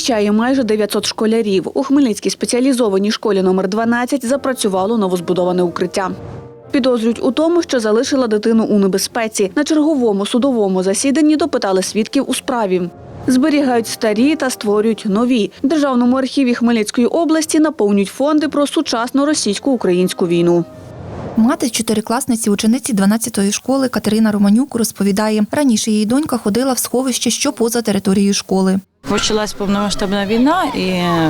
вміщає майже 900 школярів. У Хмельницькій спеціалізованій школі номер 12 запрацювало новозбудоване укриття. Підозрюють у тому, що залишила дитину у небезпеці. На черговому судовому засіданні допитали свідків у справі. Зберігають старі та створюють нові. В Державному архіві Хмельницької області наповнюють фонди про сучасну російсько-українську війну. Мати чотирикласниці учениці 12-ї школи Катерина Романюк розповідає, раніше її донька ходила в сховище, що поза територією школи. Почалась повномасштабна війна, і е,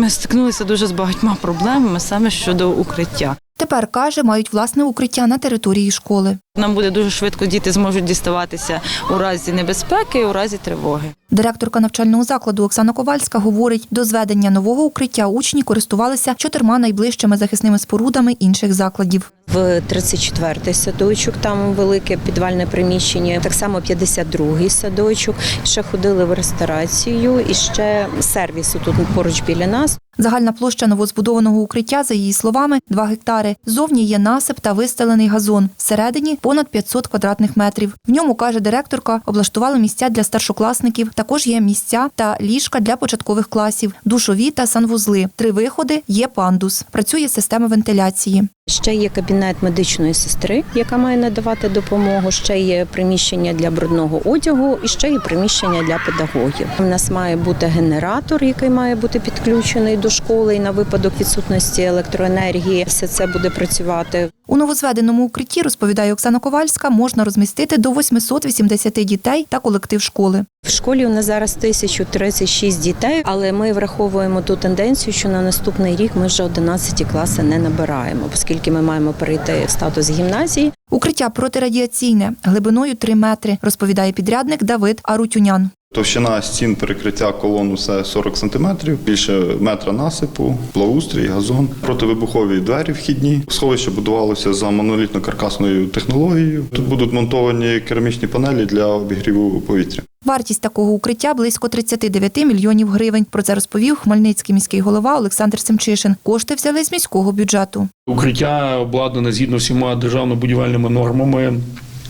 ми стикнулися дуже з багатьма проблемами саме щодо укриття. Тепер каже, мають власне укриття на території школи. Нам буде дуже швидко діти зможуть діставатися у разі небезпеки, у разі тривоги. Директорка навчального закладу Оксана Ковальська говорить, до зведення нового укриття учні користувалися чотирма найближчими захисними спорудами інших закладів. В 34-й садочок там велике підвальне приміщення. Так само 52-й садочок. Ще ходили в ресторацію і ще сервіс тут поруч біля нас. Загальна площа новозбудованого укриття, за її словами, 2 гектари. Зовні є насип та вистелений газон. Всередині понад 500 квадратних метрів. В ньому, каже директорка, облаштували місця для старшокласників. Також є місця та ліжка для початкових класів, душові та санвузли. Три виходи, є пандус. Працює система вентиляції. Ще є кабінет медичної сестри, яка має надавати допомогу. Ще є приміщення для брудного одягу, і ще є приміщення для педагогів. У нас має бути генератор, який має бути підключений до школи і на випадок відсутності електроенергії. Все це буде працювати. У новозведеному укритті, розповідає Оксана Ковальська, можна розмістити до 880 дітей та колектив школи. В школі у нас зараз 1036 дітей, але ми враховуємо ту тенденцію, що на наступний рік ми вже 11 класи не набираємо, оскільки ми маємо перейти в статус гімназії. Укриття протирадіаційне, глибиною 3 метри, розповідає підрядник Давид Арутюнян. Товщина стін перекриття колон усе 40 см, більше метра насипу, благоустрій, газон, противибухові двері вхідні. Сховище будувалося за монолітно-каркасною технологією. Тут будуть монтовані керамічні панелі для обігріву повітря. Вартість такого укриття близько 39 мільйонів гривень. Про це розповів Хмельницький міський голова Олександр Семчишин. Кошти взяли з міського бюджету. Укриття обладнане згідно всіма державно-будівельними нормами.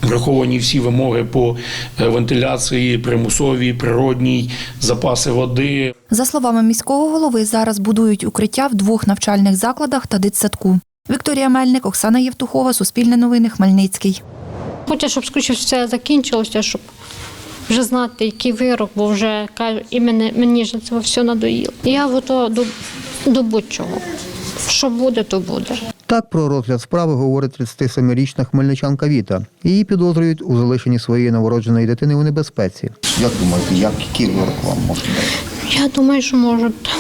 Враховані всі вимоги по е, вентиляції, примусовій, природній, запаси води. За словами міського голови, зараз будують укриття в двох навчальних закладах та дитсадку. Вікторія Мельник, Оксана Євтухова, Суспільне новини, Хмельницький. Хочу, щоб скоріше все закінчилося, щоб вже знати, який вирок, бо вже кажу, і мене, мені ж це все надоїло. Я готова до, до будь-чого. Що буде, то буде. Так про розгляд справи говорить 37-річна хмельничанка Віта. Її підозрюють у залишенні своєї новородженої дитини у небезпеці. Як думаєте, як який вирок вам може дати? Я думаю, що можуть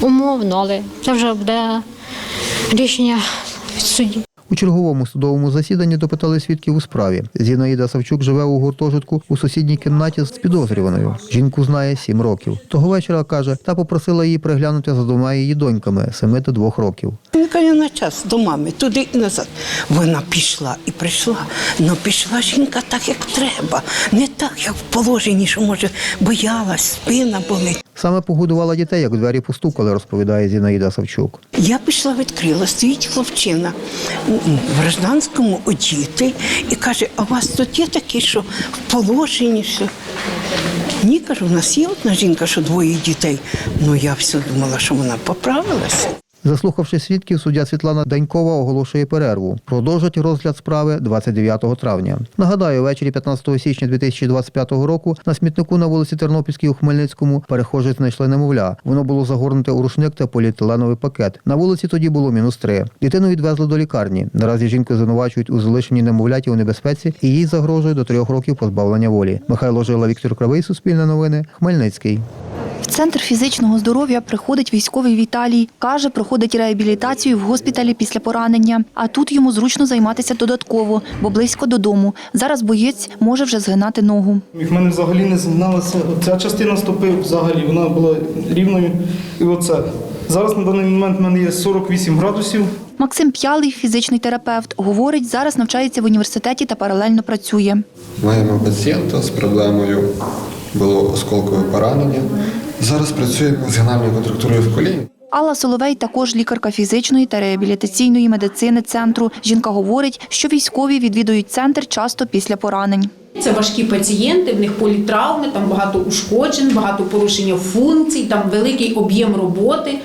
умовно, але це вже буде рішення судді. У черговому судовому засіданні допитали свідків у справі. Зінаїда Савчук живе у гуртожитку у сусідній кімнаті з підозрюваною. Жінку знає сім років. Того вечора каже, та попросила її приглянути за двома її доньками семи та двох років. Каже на час до мами, туди і назад. Вона пішла і прийшла. Ну пішла жінка так, як треба. Не так, як в положенні, що може боялась, спина болить. Саме погодувала дітей, як двері постукали, розповідає Зінаїда Савчук. Я пішла відкрила, стоїть хлопчина в гражданському одіти і каже: а у вас тут є такі, що в положенні все. Ні, кажу, у нас є одна жінка, що двоє дітей. Ну я все думала, що вона поправилася. Заслухавши свідків, суддя Світлана Данькова оголошує перерву. Продовжать розгляд справи 29 травня. Нагадаю, ввечері 15 січня 2025 року на смітнику на вулиці Тернопільській у Хмельницькому перехожі знайшли немовля. Воно було загорнуте у рушник та поліетиленовий пакет. На вулиці тоді було мінус три. Дитину відвезли до лікарні. Наразі жінку звинувачують у залишенні немовляті у небезпеці і їй загрожує до трьох років позбавлення волі. Михайло Жила, Віктор Кривий, Суспільне новини, Хмельницький. В центр фізичного здоров'я приходить військовий Віталій. Каже, проходить реабілітацію в госпіталі після поранення. А тут йому зручно займатися додатково, бо близько додому. Зараз боєць може вже згинати ногу. В мене взагалі не згиналася. Ця частина стопи взагалі вона була рівною. І оце. Зараз на даний момент в мене є 48 градусів. Максим П'ялий, фізичний терапевт, говорить, зараз навчається в університеті та паралельно працює. Маємо пацієнта з проблемою було осколкове поранення. Зараз працює з генальною контрактурою в коліні. Алла Соловей також лікарка фізичної та реабілітаційної медицини центру. Жінка говорить, що військові відвідують центр часто після поранень. Це важкі пацієнти, в них політравми, там багато ушкоджень, багато порушення функцій, там великий об'єм роботи.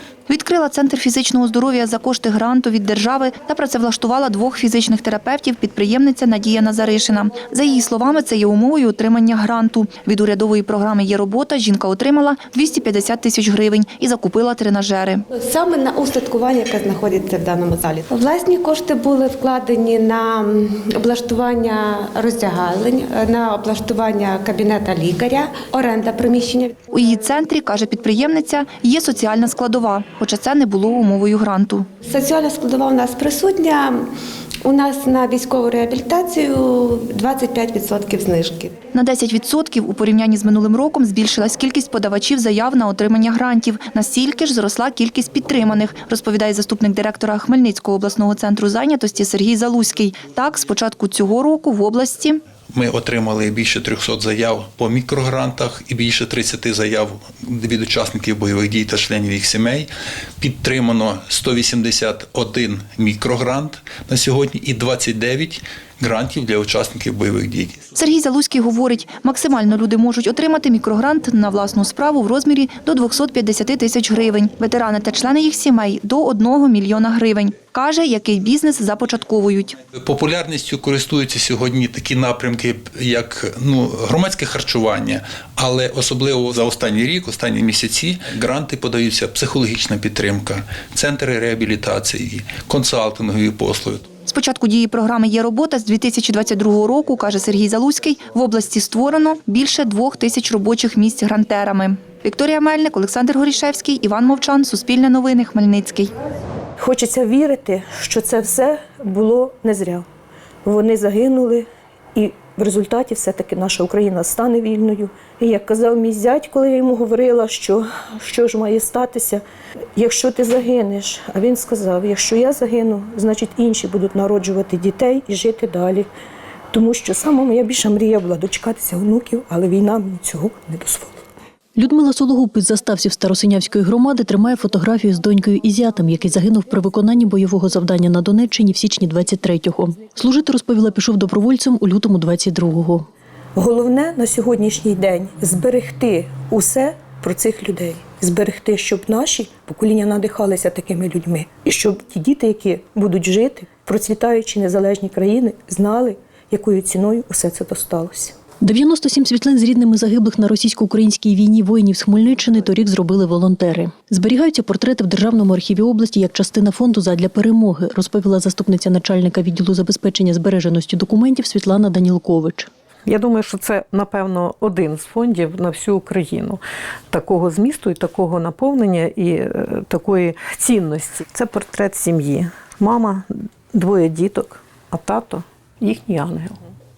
Відкрила центр фізичного здоров'я за кошти гранту від держави та працевлаштувала двох фізичних терапевтів підприємниця Надія Назаришина. За її словами, це є умовою отримання гранту. Від урядової програми є робота. Жінка отримала 250 тисяч гривень і закупила тренажери. Саме на устаткування, яке знаходиться в даному залі. Власні кошти були вкладені на облаштування роздягалень, на облаштування кабінета лікаря, оренда приміщення. У її центрі, каже підприємниця, є соціальна складова, хоча це не було умовою гранту. Соціальна складова у нас присутня. У нас на військову реабілітацію 25% знижки. На 10% у порівнянні з минулим роком збільшилась кількість подавачів заяв на отримання грантів. Настільки ж зросла кількість підтриманих, розповідає заступник директора Хмельницького обласного центру зайнятості Сергій Залузький. Так, з початку цього року в області Ми отримали більше 300 заяв по мікрогрантах і більше 30 заяв від учасників бойових дій та членів їх сімей. Підтримано 181 мікрогрант на сьогодні і 29 грантів для учасників бойових дій. Сергій Залузький говорить, максимально люди можуть отримати мікрогрант на власну справу в розмірі до 250 тисяч гривень. Ветерани та члени їх сімей – до 1 мільйона гривень. Каже, який бізнес започатковують. Популярністю користуються сьогодні такі напрямки, як ну громадське харчування, але особливо за останній рік, останні місяці, гранти подаються психологічна підтримка, центри реабілітації, консалтингові послуги. З початку дії програми «Є робота» з 2022 року, каже Сергій Залузький, в області створено більше двох тисяч робочих місць грантерами. Вікторія Мельник, Олександр Горішевський, Іван Мовчан, Суспільне новини, Хмельницький. Хочеться вірити, що це все було не зря. Вони загинули, і в результаті все-таки наша Україна стане вільною. І як казав мій зять, коли я йому говорила, що, що ж має статися, якщо ти загинеш, а він сказав: якщо я загину, значить інші будуть народжувати дітей і жити далі. Тому що сама моя більша мрія була дочекатися онуків, але війна мені цього не дозволила. Людмила Сологуб із заставців Старосинявської громади тримає фотографію з донькою і зятем, який загинув при виконанні бойового завдання на Донеччині в січні 23-го. Служити, розповіла, пішов добровольцем у лютому 22-го. Головне на сьогоднішній день зберегти усе про цих людей, зберегти, щоб наші покоління надихалися такими людьми, і щоб ті діти, які будуть жити, процвітаючи незалежні країни, знали, якою ціною усе це досталося. 97 світлин з рідними загиблих на російсько-українській війні воїнів з Хмельниччини торік зробили волонтери. Зберігаються портрети в Державному архіві області як частина фонду задля перемоги, розповіла заступниця начальника відділу забезпечення збереженості документів Світлана Данілкович. Я думаю, що це напевно один з фондів на всю Україну такого змісту і такого наповнення і е, такої цінності. Це портрет сім'ї. Мама, двоє діток, а тато їхній ангел.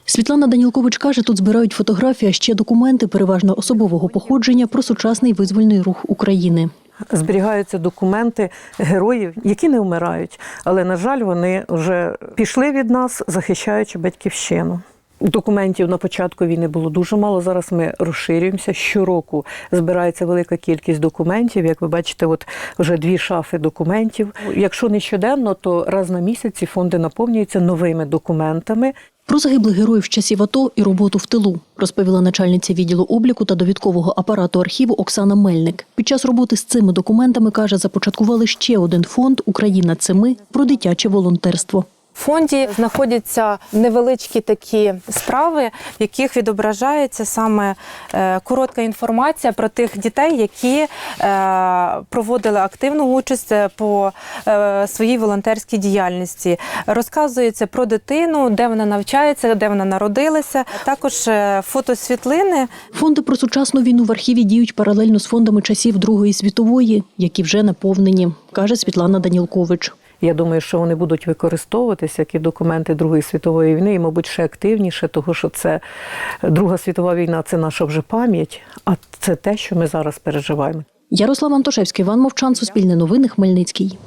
Світлана Данілкович каже, тут збирають фотографії, а ще документи, переважно особового походження, про сучасний визвольний рух України. Зберігаються документи героїв, які не вмирають, але на жаль, вони вже пішли від нас, захищаючи батьківщину. Документів на початку війни було дуже мало. Зараз ми розширюємося. Щороку збирається велика кількість документів. Як ви бачите, от вже дві шафи документів. Якщо не щоденно, то раз на місяць ці фонди наповнюються новими документами. Про загиблих героїв часів АТО і роботу в тилу розповіла начальниця відділу обліку та довідкового апарату архіву Оксана Мельник. Під час роботи з цими документами каже, започаткували ще один фонд Україна це ми про дитяче волонтерство. Фонді знаходяться невеличкі такі справи, в яких відображається саме е, коротка інформація про тих дітей, які е, проводили активну участь по е, своїй волонтерській діяльності. Розказується про дитину, де вона навчається, де вона народилася. Також фотосвітлини. Фонди про сучасну війну в архіві діють паралельно з фондами часів Другої світової, які вже наповнені, каже Світлана Данілкович. Я думаю, що вони будуть використовуватися як і документи Другої світової війни, і, мабуть, ще активніше, тому що це Друга світова війна це наша вже пам'ять, а це те, що ми зараз переживаємо. Ярослав Антошевський, Іван Мовчан, Суспільне новини, Хмельницький.